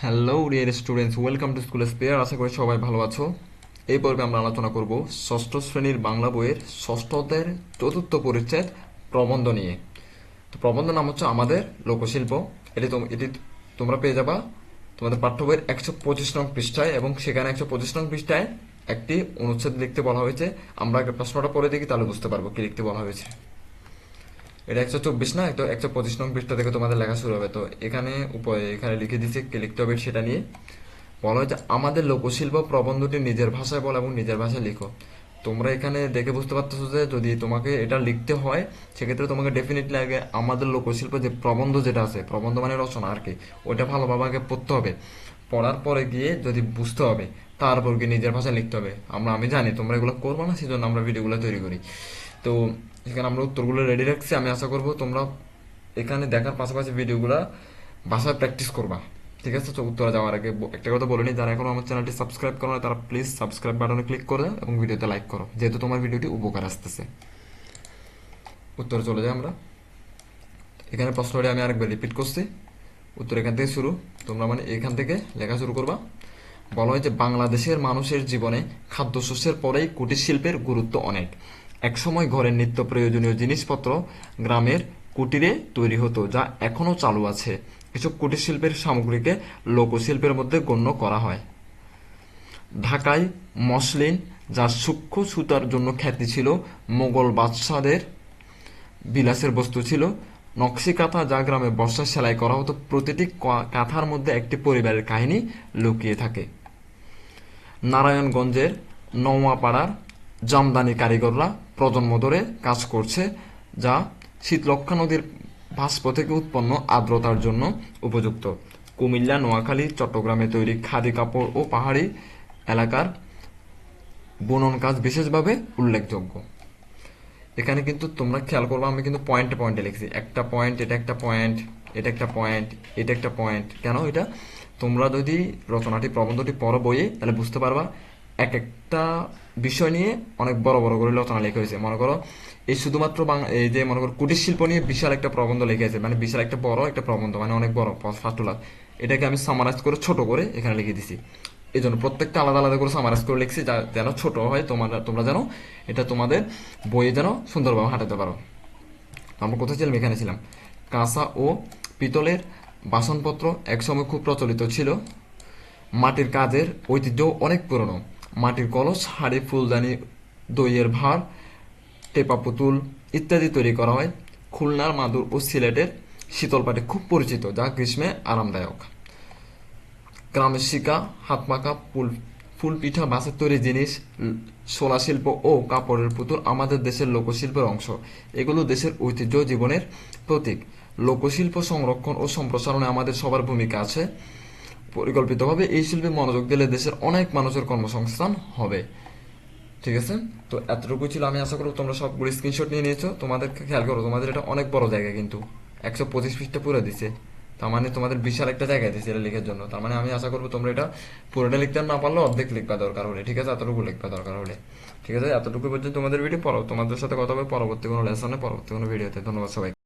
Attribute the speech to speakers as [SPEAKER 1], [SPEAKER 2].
[SPEAKER 1] Hello dear students welcome to school spare আশা করি সবাই ভালো আছো। এই পর্বে আমরা আলোচনা করব ষষ্ঠ শ্রেণির বাংলা বইয়ের ষষ্ঠ অধ্যায়ের চতুর্থ পরিচ্ছেদ প্রবন্ধ নিয়ে। তো প্রবন্ধ নাম হচ্ছে আমাদের লোকশিল্প। এটি এটি তোমরা পেয়ে যাবা। তোমাদের পাঠ্য বইয়ের একশো পঁচিশ নং পৃষ্ঠায় এবং সেখানে একশো পঁচিশ নং পৃষ্ঠায় একটি অনুচ্ছেদ লিখতে বলা হয়েছে। আমরা আগে প্রশ্নটা পড়ে দেখি, তাহলে বুঝতে পারব কি লিখতে বলা হয়েছে। এটা একশো চব্বিশ না, তো একশো পঁচিশ নং পৃষ্ঠা থেকে তোমাদের লেখা শুরু হবে। তো এখানে উপরে, এখানে লিখে দিচ্ছে কে লিখতে হবে সেটা নিয়ে। বলা হয়েছে, আমাদের লোকশিল্প প্রবন্ধটি নিজের ভাষায় বলো এবং নিজের ভাষায় লিখো। তোমরা এখানে দেখে বুঝতে পারতেছো যে যদি তোমাকে এটা লিখতে হয়, সেক্ষেত্রে তোমাকে ডেফিনেটলি আগে আমাদের লোকশিল্প যে প্রবন্ধ যেটা আছে, প্রবন্ধ মানে রচনা আর কি, ওইটা ভালোভাবে আগে পড়তে হবে। পড়ার পরে গিয়ে যদি বুঝতে হবে, তারপর গিয়ে নিজের ভাষায় লিখতে হবে। আমরা, আমি জানি তোমরা এগুলো করব না, সেজন্য আমরা ভিডিওগুলো তৈরি করি। তো এখানে আমরা উত্তরগুলো রেডি রাখছি। আমি আশা করব তোমরা এখানে দেখার পাশাপাশি ভিডিওগুলো বাসায় প্র্যাকটিস করবা। ঠিক আছে? তো উত্তরে যাওয়ার আগে একটা কথা বলে যারা এখনও আমার চ্যানেলটি সাবস্ক্রাইব করো না তারা প্লিজ সাবস্ক্রাইব বাটনে ক্লিক করে এবং ভিডিওতে লাইক করো, যেহেতু তোমার ভিডিওটি উপকার আসতেছে। উত্তরে চলে যাই আমরা। এখানে প্রশ্নটি আমি আরেকবার রিপিট করছি। উত্তর এখান থেকে শুরু। তোমরা মানে এখান থেকে লেখা শুরু করবা। বলা হয় যে বাংলাদেশের মানুষের জীবনে খাদ্যশস্যের পরেই কুটির শিল্পের গুরুত্ব অনেক। একসময় ঘরের নিত্য প্রয়োজনীয় জিনিসপত্র গ্রামের কুটিরে তৈরি হতো, যা এখনও চালু আছে। এসব কুটির শিল্পের সামগ্রীকে লোকশিল্পের মধ্যে গণ্য করা হয়। ঢাকায় মসলিন, যা সূক্ষ্ম সুতার জন্য খ্যাতি ছিল, মোগল বাদশাদের বিলাসের বস্তু ছিল। নকশি কাঁথা যা গ্রামে বর্ষা সেলাই করা হতো, প্রতিটি কাঁথার মধ্যে একটি পরিবারের কাহিনী লুকিয়ে থাকে। নারায়ণগঞ্জের নওয়াপাড়ার জামদানি কারিগররা প্রজন্ম ধরে কাজ করছে, যা শীতলক্ষা নদীর ভাস্প থেকে উৎপন্ন আর্দ্রতার জন্য উপযুক্ত। কুমিল্লা, নোয়াখালী, চট্টগ্রামে তৈরি খাদি কাপড় ও পাহাড়ি এলাকার বুনন কাজ বিশেষভাবে উল্লেখযোগ্য। এখানে কিন্তু তোমরা খেয়াল করবে, আমি কিন্তু পয়েন্টে পয়েন্টে লিখছি। একটা পয়েন্ট এটা একটা পয়েন্ট এটা একটা পয়েন্ট এটা একটা পয়েন্ট কেন? এটা তোমরা যদি রচনাটি, প্রবন্ধটি পড়ো বইয়ে, তাহলে বুঝতে পারবা এক একটা বিষয় নিয়ে অনেক বড় বড় করে রচনা লেখা হয়েছে। মনে করো, এই শুধুমাত্র এই যে মনে করো কুটির শিল্প নিয়ে বিশাল একটা প্রবন্ধ লেখা আছে। মানে বিশাল একটা বড় একটা প্রবন্ধ মানে অনেক বড় ফার্স্ট এটাকে আমি সামারাইজ করে ছোট করে এখানে লিখে দিছি। এই জন্য প্রত্যেকটা আলাদা আলাদা করে সামারাইজ করে লিখছি, যা- যেন ছোট হয়, তোমার, তোমরা যেন এটা তোমাদের বইয়ে যেন সুন্দরভাবে হাঁটাতে পারো। আমরা কোথায় ছিলাম? এখানে ছিলাম। কাঁসা ও পিতলের বাসনপত্র একসময় খুব প্রচলিত ছিল। মাটির কাজের ঐতিহ্য অনেক পুরনো। মাটির কলস, হাড়ি, ফুলদানি, দইয়ের ভার, টেপা পুতুল ইত্যাদি তৈরি করা হয়। খুলনার মাদুর ও সিলেটের শীতলপাটি খুব পরিচিত, যা গ্রীষ্মে আরামদায়ক। গ্রামের শিকা, হাতমাখা, ফুল ফুল পিঠা বাঁশের তৈরি জিনিস ল- শোলা শিল্প ও কাপড়ের পুতুল আমাদের দেশের লোকশিল্পের অংশ। এগুলো দেশের ঐতিহ্য জীবনের প্রতীক। লোকশিল্প সংরক্ষণ ও সম্প্রসারণে আমাদের সবার ভূমিকা আছে। পরিকল্পিতভাবে এই শিল্পে মনোযোগ দিলে দেশের অনেক মানুষের কর্মসংস্থান হবে। ঠিক আছে? তো এতটুকু ছিল। আমি আশা করব তোমরা সবগুলো স্ক্রিনশট নিয়ে নিয়েছো। তোমাদের খেয়াল করো, তোমাদের এটা অনেক বড় জায়গা কিন্তু। একশো পঁচিশ পৃষ্ঠা পুরো দিছে। তার মানে তোমাদের বিশাল একটা জায়গা দিছে এটা লেখার জন্য। তার মানে আমি আশা করব তোমরা এটা পুরোটা লিখতে না পারলে অর্ধেক লিখবা দরকার হলে। ঠিক আছে? এতটুকু লিখবা দরকার হলে। ঠিক আছে? এতটুকু পর্যন্ত তোমাদের ভিডিও পর তোমাদের সাথে কথা হবে পরবর্তী কোনো লেসনে পরবর্তী কোনো ভিডিওতে ধন্যবাদ সবাই